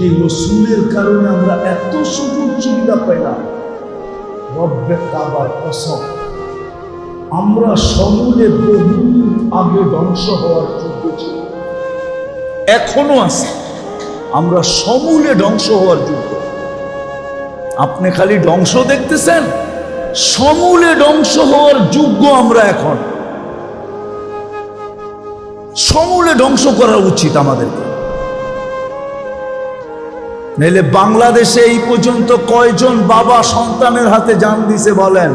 যে রসুলের কারণে আমরা এত সুযোগ সুবিধা পাইলাম। রব্বে কাবার কসম। আমরা সমূলে বহু আগে ধ্বংস হওয়ার যোগ্য ছিল এখনও আছে। আমরা সমূলে ধ্বংস হওয়ার যোগ্য। আপনি খালি ধ্বংস দেখতেছেন? সমূলে ধ্বংস হওয়ার যোগ্য আমরা এখন। সমূলে ধ্বংস করা উচিত আমাদেরকে। নাইলে বাংলাদেশে এই পর্যন্ত কয়জন বাবা সন্তানের হাতে জান দিছে বলেন?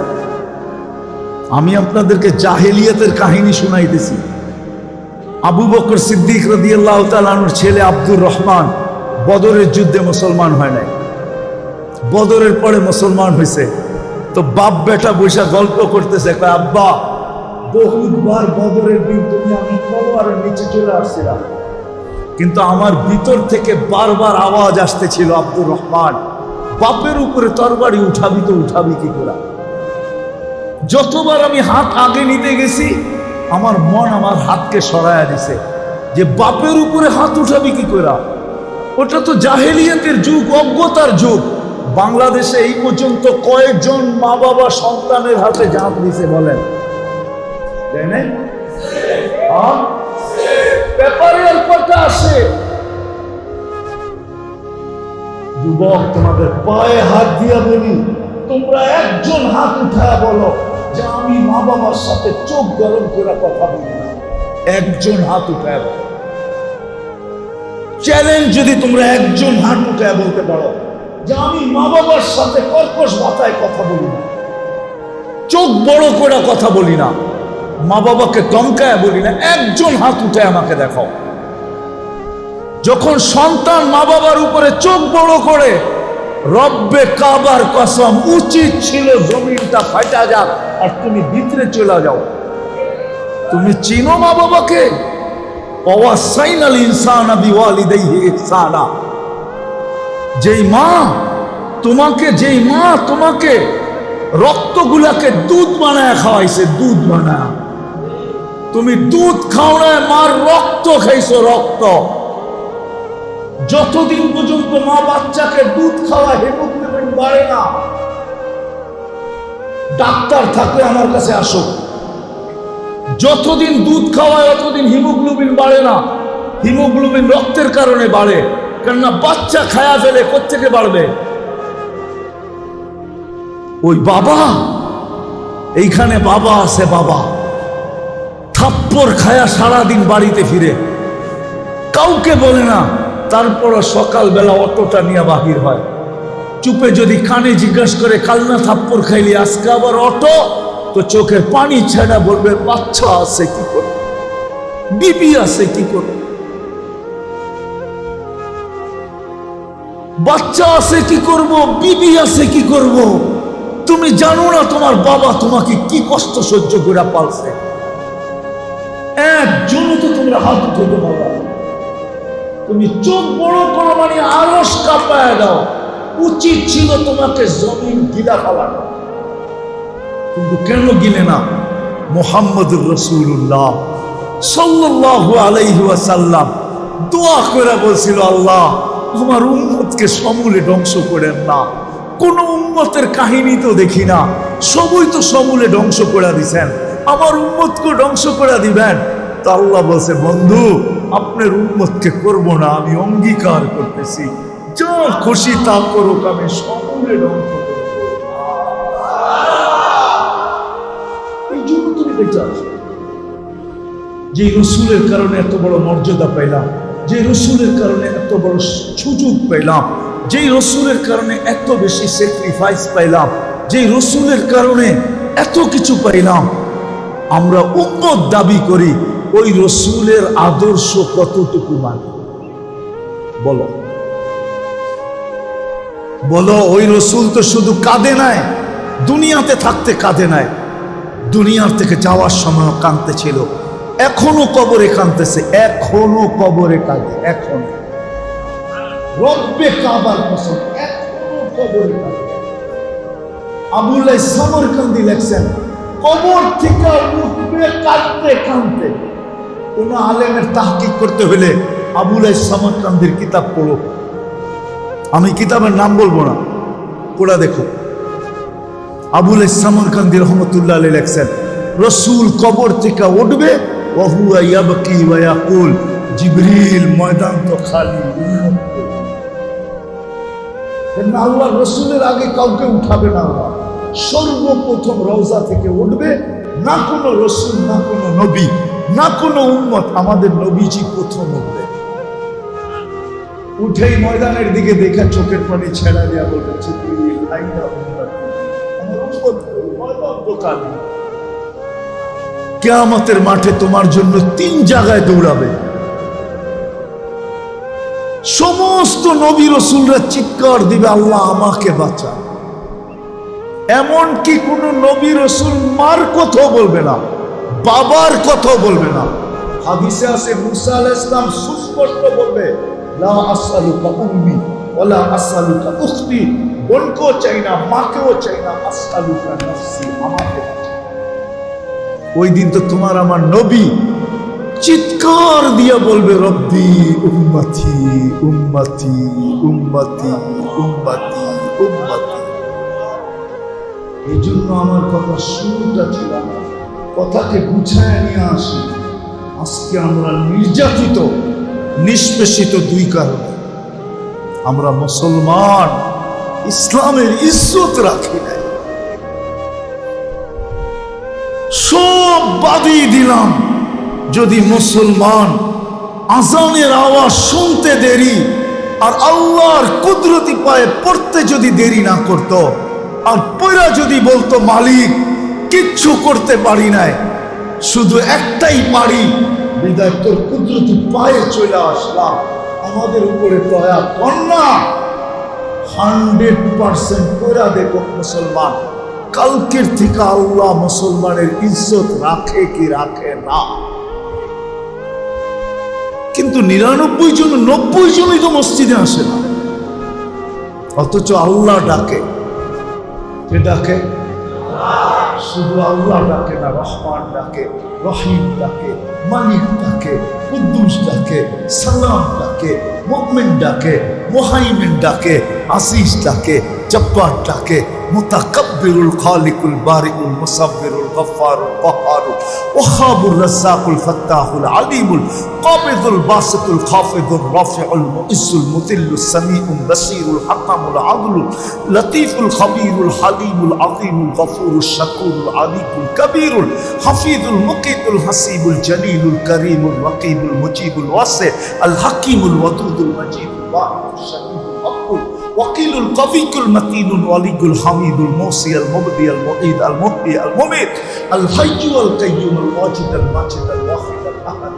আমি আপনাদেরকে জাহেলিয়াতের কাহিনী শুনাইতেছি। আবু বকর সিদ্দিক রদিয়াল্লাহ তালানুর ছেলে আব্দুর রহমান বদরের যুদ্ধে মুসলমান হয় নাই। বদরের পরে মুসলমান হয়েছে তো বাপ বেটা বৈশা গল্প করতেছে আব্বা বহুবার বদরের দিন তুমি আমি তলোয়ারের নিচে চলে আসছিলাম। কিন্তু আমার ভিতর থেকে বারবার আওয়াজ আসতেছিল, আব্দুর রহমান, বাপের উপরে তরবারি উঠাবি তো উঠাবি কি করে? যতবার আমি হাত আগে নিতে গেছি, আমার মন আমার হাতকে সরায়া দিছে, যে বাপের উপরে হাত উঠাবি কি করে? ওটা তো জাহেলিয়াতের যুগ, অজ্ঞতার যুগ। বাংলাদেশে এই পর্যন্ত কয়েকজন মা বাবা সন্তানের হাতে জাঁপ দিছে বলেন। তাই না? আর কটা আসে। যুবক, তোমাদের পায়ে হাত দিয়া বলি, তোমরা একজন হাত উঠায় বলো যে আমি মা বাবার সাথে চোখ গরম করে কথা বলি না। একজন হাত উঠায় বলো। চ্যালেঞ্জ যদি তোমরা একজন হাত উঠায় বলতে পারো যে আমি মা বাবার সাথে কর্কশ মাথায় কথা বলি না, চোখ বড় করে কথা বলি না। মা বাবাকে দমকায় বলি না, একজন হাত উঠে আমাকে দেখাও। যখন সন্তান মা বাবার উপরে চোখ বড় করে, রব্বে কাবার কসম উচিত ছিল জমিনটা ফাটা যাক, আর তুমি ভিতরে চলে যাও। তুমি চিনো মা বাবাকে? যেই মা তোমাকে, যেই মা তোমাকে রক্তগুলাকে দুধ বানায় খাওয়াইছে, দুধ বানায়। তুমি দুধ খাও না, মার রক্ত খাইছো, রক্ত। যতদিন পর্যন্ত মা বাচ্চাকে দুধ খাওয়া হেমোগ্লোবিন বাড়ে না, ডাক্তার থাকলে আমার কাছে আসো। যতদিন দুধ খাওয়ায় অতদিন হিমোগ্লোবিন বাড়ে না, হিমোগ্লোবিন রক্তের কারণে বাড়ে। কেননা বাচ্চা খায়া ফেলে কোথেকে বাড়বে? ওই বাবা, এইখানে বাবা আছে, বাবা। থাপ্পর খায়া সারাদিন বাড়িতে ফিরে। কাউকে বলে না, তারপরও সকালবেলা অটোটা নিয়ে বাহির হয়। চুপে যদি কানে জিজ্ঞাসা করে, কাল না থাপ্পর খাইলি, আজকে আবার অটো? তো চোখের পানি ছেড়া বলবে, বাচ্চা আছে কি করে? বিবি আছে কি করে? বাচ্চা আছে কি করব? বিবি আছে কি করব? তুমি জানো না তোমার বাবা তোমাকে কি কষ্ট সহ্য করে পালছে? একজনও তো তোমরা হাত উঠাতে পারবা তুমি চোখ বড় করো মানে আরস কাঁপায় দাও। উচিত ছিল তোমাকে জমিন গিলা ফেলানো কিন্তু কেন গিলে না? মোহাম্মদুর রসুল্লাহ সাল্লাল্লাহু আলাইহি ওয়াসাল্লাম দোয়া করে বলছিল, আল্লাহ, আমার উম্মতকে সমূলে ধ্বংস করেন না। কোন উম্মতের কাহিনী তো দেখি না। সবই তো সমূলে ধ্বংস করে দিছেন। আমার উম্মতকে ধ্বংস করে দিবেন। তা আল্লাহ বলছে, বন্ধু, আপনার উম্মতকে করব না, আমি অঙ্গীকার করতেছি। যা খুশি তা করুক, আমি বেঁচে আছো। যে রসুলের কারণে এত বড় মর্যাদা পাইলাম, যে রসুলের কারণে এত বড় সুযোগ পাইলাম যেই রসুলের কারণে এত বেশি স্যাক্রিফাইস পাইলাম যেই রসুলের কারণে এত কিছু পাইলাম, আমরা উন্মত দাবি করি ওই রসুলের আদর্শ কতটুকু মানি? বলো। বলো, ওই রসুল তো শুধু কাঁদে নাই, দুনিয়াতে থাকতে কাঁদে নাই, দুনিয়ার থেকে যাওয়ার সময় কাঁদতে ছিল, এখনও কবরে কাঁদতেছে, এখনও কবরে কাঁদে, এখন। রব্বে কাবার কসম, এখনও কবরে কাঁদে। আবুল্লাহ সমরকান্দি লেখছেন, কবর থেকে উঠবে কাঁদতে কাঁদতে। কোন আলেমের তাহকিক করতে হলে আবুলাই সমরকান্দির কিতাব পড়ো। আমি কিতাবের নাম বলব না, পড়া দেখো। আবুল ইসলামুল কান্দি রহমতুল্লাহ আলী লেখছেন, রসুল কবর থেকে উঠবে, ওহুয়া ইয়াবকি ওয়া ইয়াকুল, জিবরিল ময়দান তো খালি না আল্লাহ রসুলের আগে কাউকে উঠাবে না আল্লাহ। সর্বপ্রথম রওজা থেকে উঠবে না কোনো রসুল, না কোনো নবী। না কোনো উন্মত আমাদের নবীজি প্রথম উঠবে। উঠেই ময়দানের দিকে দেখে চোখের পানি ছেড়া দেওয়া খালি কেয়ামতের মাঠে তোমার জন্য তিন জায়গায় দৌড়াবে। সমস্ত নবী রসুলরা চিৎকার দিবে, আল্লাহ আমাকে বাঁচা। এমন কি কোন নবী রসুল মার কথাও বলবে না। বাবার কথাও বলবে না। হাদিসে আছে মুসা আলাইহিস ইসলাম সুস্পষ্ট বলবে লা আসআলুকা উম্মি ওয়ালা আসআলুকা উখতি। বোনকেও চাই না মাকেও চাই না আসআলুকা নাফসি আমাকে ওই দিন তো তোমার আমার নবী চিৎকার দিয়ে বলবে রব্বি উম্মতি উম্মতি উম্মতি উম্মতি উম্মতি। এই জন্য আমার কথা শুরুটা ছিল না। কথাকে গুছায় নিয়ে আসি। আজকে আমরা নির্যাতিত, নিষ্পেষিত দুই কারণে। আমরা মুসলমান, ইসলামের ইজ্জত রাখি নাই। সব বাদই দিলাম। যদি মুসলমান আজানের আওয়াজ শুনতে দেরি, আর আল্লাহর কুদরতি পায়ে পড়তে যদি দেরি না করত, আর পয়রা যদি বলতো, মালিক কিচ্ছু করতে পারি নাই। শুধু একটাই পারি, বিদায় তোর কুদরতি পায়ে চলে আসলাম। আমাদের উপরে দয়া কন্যা হান্ড্রেড পার্সেন্ট পয়রা দেখো মুসলমান, কালকের থেকে আল্লাহ মুসলমানের ইজ্জত রাখে কি রাখে না। কিন্তু নিরানব্বই জন, নব্বই জনই তো মসজিদে আসে না। অথচ আল্লাহ ডাকে। কে ডাকে? শুধু আল্লাহ ডাকে না রহমান ডাকে রহিম ডাকে মালিক ডাকে কুদ্দুস ডাকে সালাম ডাকে মুমিন ডাকে মোহাইমিন ডাকে আসিস ডাকে জব্বার ডাকে متقبل الخالق البارئ المصبر الغفار القهار وخاب الرزاق الفتاح العليم القابض الباسط الخافض الرافع المؤس المذل السميع البصير الحكم العدل اللطيف الخبير الحليم العظيم الغفور الشكور العليم الكبير الحفيظ المقيت الحسيب الجليل الكريم الرقيب المجيب الواسع الحكيم الودود المجيد الواحد الشهيد وقيل القوي المتين الولي الحميد الموصي المبدي المعيد المحيي المميت الحي والقيوم الواجد الماجد الواحد الأحد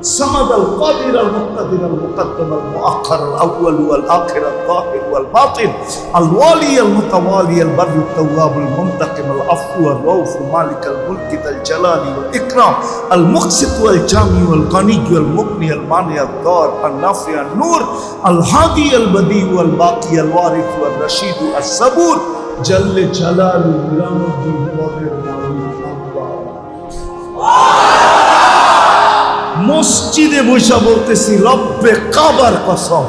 الصمد القادر المقتدر المقدم المؤخر الاول والاخر الظاهر والباطن الوالي المتوالي البر التواب المنتقم العفو الرؤوف مالك الملك ذا الجلال والاكرام المقسط والجامع والغني والمغني المانع الضار النافع النور الهادي البديع والباقي الوارث والرشيد الصبور جل جلاله নিরানব্বই পদের মালিক আল্লাহ মসজিদে বৈশা বলতেছি, রব্বে কাবার কসম,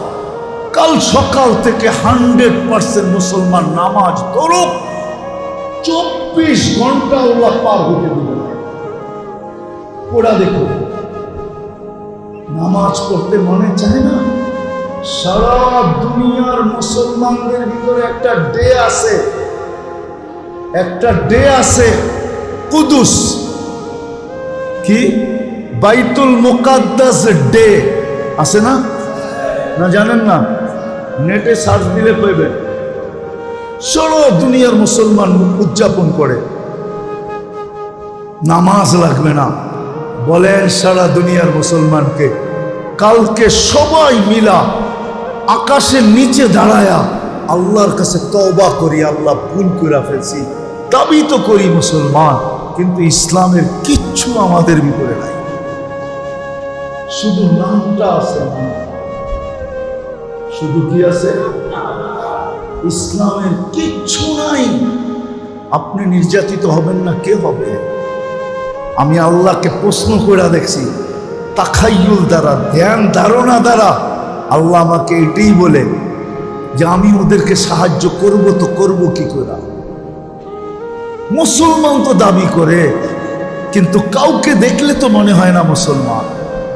কাল সকাল থেকে হান্ড্রেড পার্সেন্ট মুসলমান নামাজ ধরুক চব্বিশ ঘণ্টা ওরা পার হতে দিবে। ওরা দেখো নামাজ পড়তে মনে চায় না? সারা দুনিয়ার মুসলমানদের ভিতরে একটা ডে আছে। একটা ডে আছে কুদুস। কি? বাইতুল মুকাদ্দাস ডে। আছে না? না জানেন না? নেটে সার্চ দিলে পাইবেন। সারা দুনিয়ার মুসলমান উদযাপন করে। নামাজ লাগবে না। বলেন সারা দুনিয়ার মুসলমানকে, কালকে সবাই মিলা আকাশের নিচে দাঁড়ায়া আল্লাহর কাছে তবা করি, আল্লাহ ভুল করে ফেলছি। দাবি তো করি মুসলমান, কিন্তু ইসলামের কিচ্ছু আমাদের ভিতরে নাই। শুধু নামটা আছে শুধু কি আছে? ইসলামের কিচ্ছু নাই। আপনি নির্যাতিত হবেন না, কে হবে? আমি আল্লাহকে প্রশ্ন করে দেখছি, তাখাইয়ুল দ্বারা, ধ্যান, ধারণা দ্বারা আল্লাহ আমাকে এটাই বলে যে আমি ওদেরকে সাহায্য করব তো করব কি করে? মুসলমান তো দাবি করে, কিন্তু কাউকে দেখলে তো মনে হয় না মুসলমান।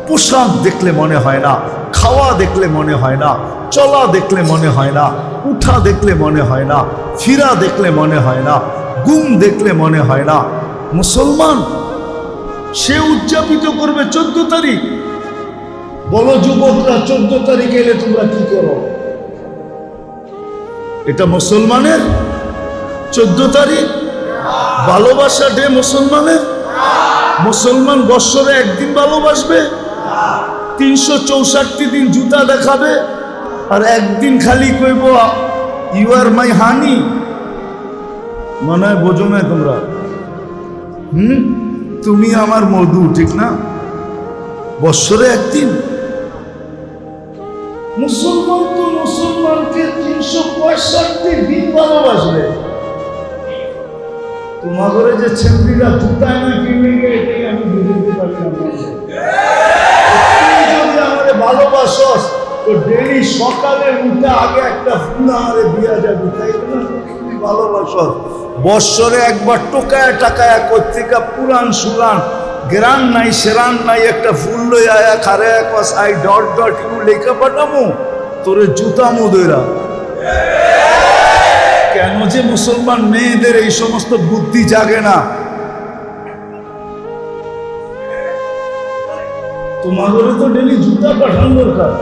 পোশাক দেখলে মনে হয় না, খাওয়া দেখলে মনে হয় না, চলা দেখলে মনে হয় না, উঠা দেখলে মনে হয় না, ফিরা দেখলে মনে হয় না গুম দেখলে মনে হয় না। মুসলমান, সে উদযাপিত করবে চোদ্দ তারিখ। বলো যুবকরা, চোদ্দ তারিখ এলে তোমরা কি করো? এটা মুসলমানের? চোদ্দ তারিখ? ভালোবাসা ডে মুসলমানের? মুসলমান বৎসরে একদিন ভালোবাসবে? তিনশো চৌষট্টি দিন জুতা দেখাবে, আর একদিন খালি কইব ইউ আর মাই হানি মনে হয় বোঝো না তোমরা। হুম? তুমি আমার মধু, ঠিক না? বৎসরে একদিন। মুসলমান তো মুসলমানকে তিনশো পঁয়ষট্টি দিন ভালোবাসবে। তোমার ঘরে যে ছেলেরা জুতায় না সকালে উঠে আগে একটা ফুল দিয়া যাবে, তাই ভালোবাসস বৎসরে একবার টোকায় টাকায় কর্তিকা পুরান সুরান গ্রান নাই সেরান নাই, একটা ফুল লই আয়া খারে এক আই ডট ডট ইউ লেখা পাঠামু, তোরে জুতামু দইরা। কেন যে মুসলমান মেয়েদের এই সমস্ত বুদ্ধি জাগে না? তোমাদের তো ডেলি জুতা পাঠানো দরকার।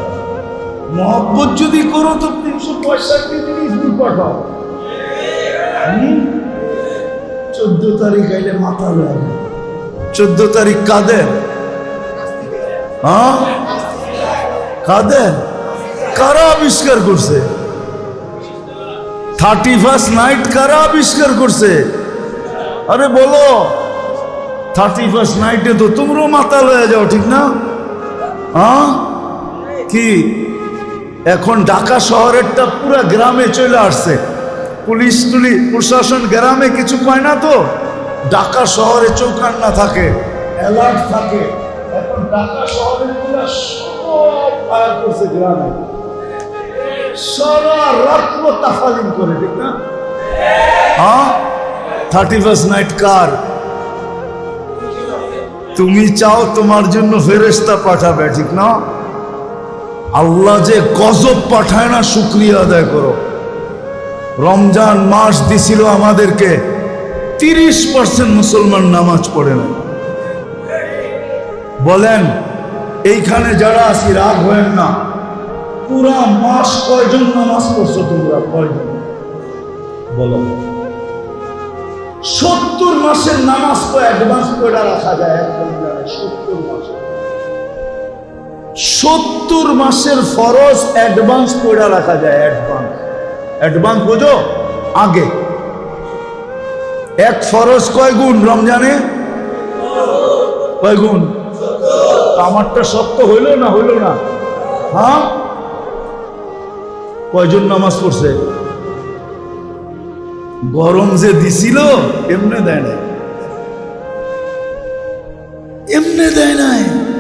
মহব্বত যদি করো তো তিনশো পঁয়ষট্টি পাঠাও? চোদ্দ তারিখ আইলে মাথা লাগে। চোদ্দ তারিখ কাদের হ্যাঁ? কাদের কারা আবিষ্কার করছে? থার্টি ফার্স্ট নাইট কারা আবিষ্কার করছে? আরে বলো, থার্টি ফার্স্ট নাইটে তো তোমরাও মাতাল হয়ে যাও, ঠিক না? হ্যাঁ? কি? এখন ঢাকা শহরেরটা পুরা গ্রামে চলে আসছে। পুলিশ টুলি প্রশাসন গ্রামে কিছু পায় না তো। ঢাকা শহরে চৌকান্না থাকে, অ্যালার্ট থাকে। এখন করে হ্যাঁ? থার্টি ফার্স্ট নাইট কার? তুমি চাও তোমার জন্য ফেরেস্তা পাঠাবে, ঠিক না? আল্লাহ যে গজব পাঠায় না, শুক্রিয়া আদায় করো। রমজান মাস দিছিল আমাদেরকে, তিরিশ পার্সেন্ট মুসলমান নামাজ পড়ে না বলেন, এইখানে যারা আছি, রাগ হয়েন না। পুরা মাস কয়জন নামাজ পড়ছো তোমরা? কয়জন? বলো। সত্তর মাসের নামাজ তো অ্যাডভান্স করে রাখা যায় সত্তর মাসে। সত্তর মাসের ফরজ অ্যাডভান্স করে রাখা যায় অ্যাডভান্স অ্যাডভান্স বোঝো? আগে। এক ফরজ কয় গুণ রমজানে? কয় গুণ? আমারটা সত্য হইল না হইল না? হ্যাঁ? কয়জন নামাজ পড়ছে? গরম যে দিছিল, এমনে দেয় নাই। এমনে দেয় নাই।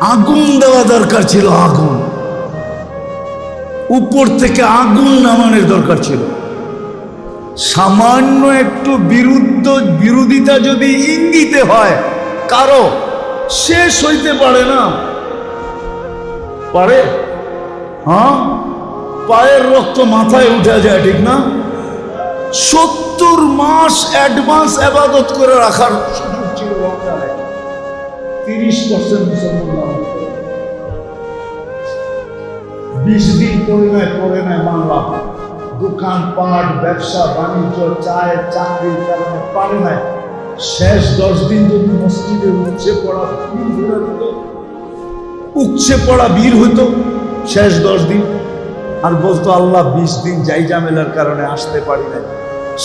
আগুন দেওয়া দরকার ছিল, আগুন। উপর থেকে আগুন নামানোর দরকার ছিল। সামান্য একটু বিরুদ্ধ বিরোধিতা যদি ইঙ্গিতে হয়, কারও শেষ হইতে পারে না। পারে? হ্যাঁ? পায়ের রক্ত মাথায় উঠে যায়, ঠিক না? সত্তর মাস অ্যাডভান্স আবাদত করে রাখার সুযোগ ছিল। তিরিশ পার্সেন্ট মুসলমান বিশ দিন পরে নাই পরে নাই মানলাম দোকান পাট, ব্যবসা, বাণিজ্য চায় চাকরির কারণে পারে নাই। শেষ দশ দিন যদি মসজিদে উচ্ছে পড়া ভিড় হয়ে যেত উপচে পড়া বীর হইতো, শেষ দশ দিন। আর বলতো, আল্লাহ, বিশ দিন যাই জামেলার কারণে আসতে পারি নাই।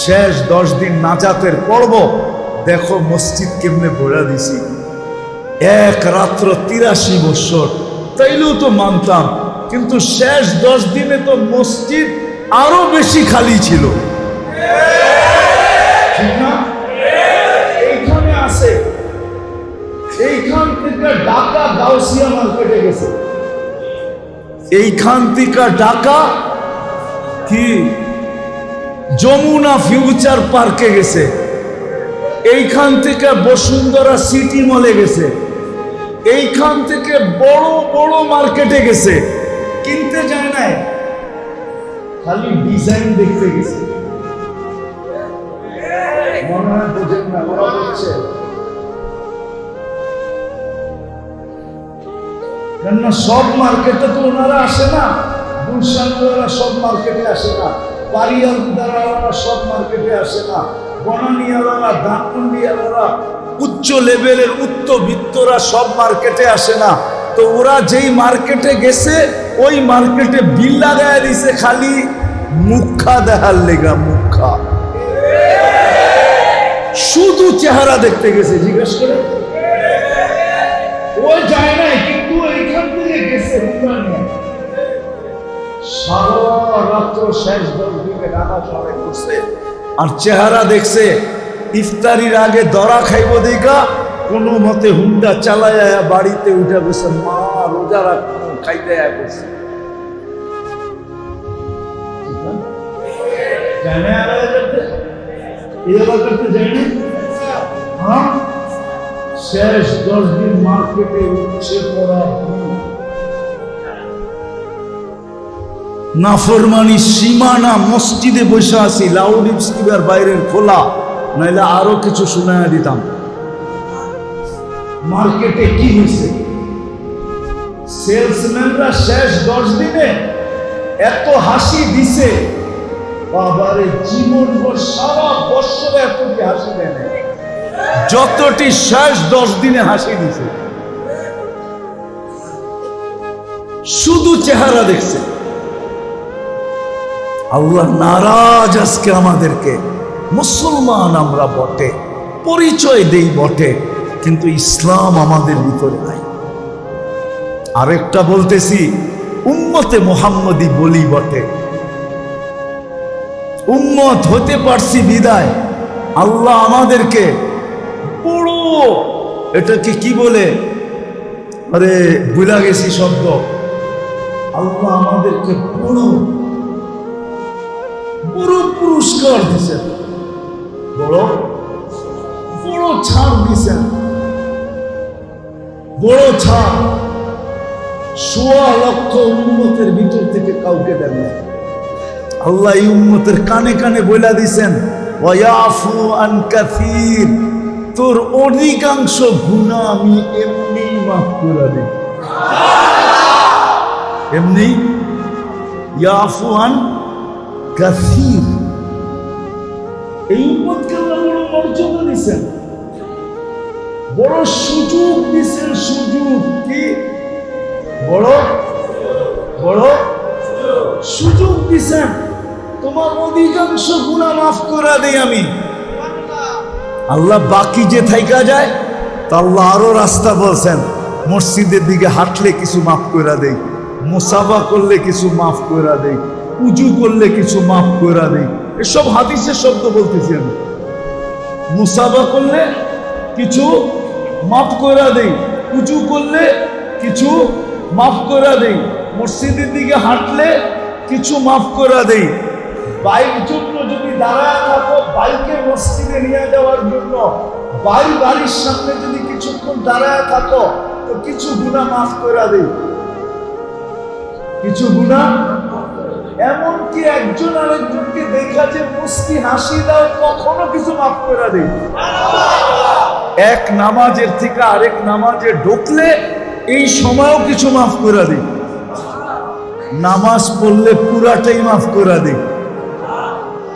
শেষ দশ দিন নাজাতের পর্ব, দেখো মসজিদ কেমনে ভরা দিছি। এক রাত্র তিরাশি বছর তাইলেও তো মানতাম কিন্তু শেষ দশ দিনে তো মসজিদ আরও বেশি খালি ছিল। এইখানে থেকে এইখান থেকে ঢাকা কি? যমুনা ফিউচার পার্কে গেছে। এইখান থেকে বসুন্ধরা সিটি মলে গেছে। এইখান থেকে বড় বড় মার্কেটে গেছে। কিনতে যায় নাই। খালি ডিজাইন দেখতে গেছে। সব মার্কেটে তো ওনারা আসে না। গুলশানওয়ালা সব মার্কেটে আসে না। পারিয়ালদারা সব মার্কেটে আসে না। বনানিয়ালারা, ধানমন্ডিয়ালারা, উচ্চ লেভেলের উচ্চবিত্তরা সব মার্কেটে আসে না। তো ওরা যেই মার্কেটে গেছে ওই মার্কেটে বিল লাগায় দিছে খালি মুখা দেখার লেগা মুখা। শুধু চেহারা দেখতে গেছে জিজ্ঞেস করে। ও যায় নাই কিন্তু এইখান থেকে গেছে সারা রাত্র শেষ দিকে আর চেহারা দেখছে ইফতারির আগে দরা খাইব দেখা কোনো মতে হুন্ডা চালায় বাড়িতে উঠে বসে মা রোজা রাখব খাইতে আয় হ্যাঁ? শেষ দশ দিন মার্কেটে উঠছে পড়া নাফরমানি সীমানা মসজিদে বসে আছি লাউড স্পিকার বাইরের খোলা, নাইলে আরও কিছু শোনায় দিতাম। মার্কেটে কি হয়েছে? সেলসম্যানরা শেষ দশ দিনে এত হাসি দিছে। বাবারে, জীবন সারা বৎসরে এতটি হাসি দেয় যতটি শেষ দশ দিনে হাসি দিছে। শুধু চেহারা দেখছে। আল্লাহ নারাজ আজকে আমাদেরকে। মুসলমান আমরা বটে, পরিচয় দেই বটে, কিন্তু ইসলাম আমাদের ভিতরে নাই। আরেকটা বলতেছি, উম্মতে মোহাম্মদী বলি বটে। উম্মত হতে পারছি বিদায়। আল্লাহ আমাদেরকে বড় এটাকে কি বলে? আরে, ভুলা গেছি শব্দ। আল্লাহ আমাদেরকে বড় বড় পুরস্কার দিছেন। বড় বড় ছাড় দিছেন। বড় ছাড়। সোয়া লক্ষ উন্মতের ভিতর থেকে কাউকে দেন না আল্লাহ এই উম্মতের কানে কানে বইলা দিছেন ওয়াফু আন কাসির, তোর অধিকাংশ গুনাহ আমি এমনি মাফ করে দিই এমনি? ইয়াফু আন কাসির। এই উম্মতকে আল্লাহ বড় মর্যাদা দিছেন। বড় সুযোগ দিছেন, সুযোগ কি? বড় বড়। সুযোগ দিছেন। তোমার অধিকাংশ গুণা মাফ করে দেই আমি। আল্লাহ বাকি যে থাইকা যায়, তা আল্লাহ আরও রাস্তা বলছেন, মসজিদের দিকে হাঁটলে কিছু মাফ করে দেই, মুসাফা করলে কিছু মাফ করে দেই, উজু করলে কিছু মাফ করে দেই। এসব হাদিসের শব্দ বলতেছি আমি। মুসাফা করলে কিছু মাফ করে দেই, উজু করলে কিছু মাফ করে দেই। মসজিদের দিকে হাঁটলে কিছু মাফ করে দেই। বাইক জন্য যদি দাঁড়ায় থাকো বাইকে মসজিদে নিয়ে যাওয়ার জন্য। বাড়ি বাড়ির সামনে যদি কিছুক্ষণ দাঁড়ায় থাকো, তো কিছু গুণা মাফ করে দেই। কিছু গুণা এমনকি একজন আরেকজনকে দেখা যে মুস্তি হাসি দাও, কখনো কিছু মাফ করে দেই। এক নামাজের থেকে আরেক নামাজে ঢুকলে এই সময়ও কিছু মাফ করে দিই নামাজ পড়লে পুরাটাই মাফ করে দিই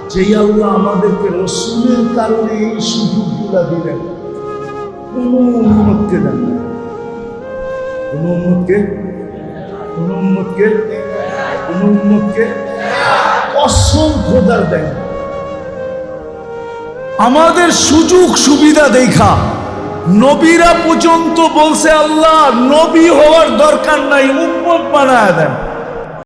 যেই আল্লাহ আমাদেরকে রসুলের কারণে এই সুযোগগুলা দিলেন, কোন উন্মতকে দেন কোন উন্মতকে কোন উন্মতকে কোন উন্মতকে অসংখ্যদার দেন আমাদের সুযোগ সুবিধা দেখা। নবীরা পর্যন্ত বলছে আল্লাহ নবী হওয়ার দরকার নাই উম্মত বানায় দেন।